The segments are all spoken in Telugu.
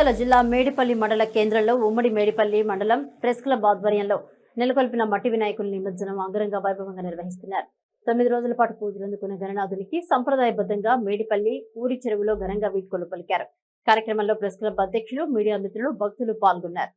జగిత్యాల జిల్లా మేడిపల్లి మండల కేంద్రంలో ఉమ్మడి మేడిపల్లి మండలం ప్రెస్ క్లబ్ ఆధ్వర్యంలో నెలకొల్పిన మట్టి వినాయకుల నిమజ్జనం అంగరంగ వైభవంగా నిర్వహిస్తున్నారు. తొమ్మిది రోజుల పాటు పూజలు అందుకున్న గణనాథునికి సంప్రదాయబద్ధంగా మేడిపల్లి ఊరి చెరువులో ఘనంగా వీడ్కోలు పలికారు. కార్యక్రమంలో ప్రెస్ క్లబ్ అధ్యక్షులు మీడియా మిత్రులు భక్తులు పాల్గొన్నారు.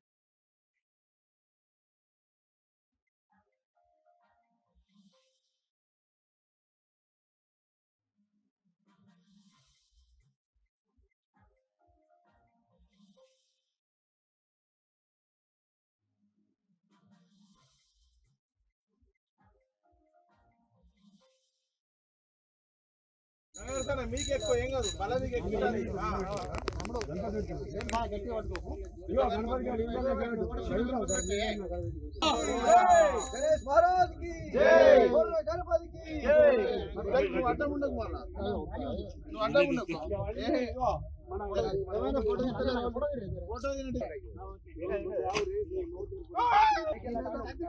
గట్టిగా మీకు ఎక్కువ ఏం కాదు ఇంకా గణేష్ మహారాజ్కి గణపతికి నువ్వు అడ్డం నువ్వు అడ్డం ఫోటో ఫోటో తినండి.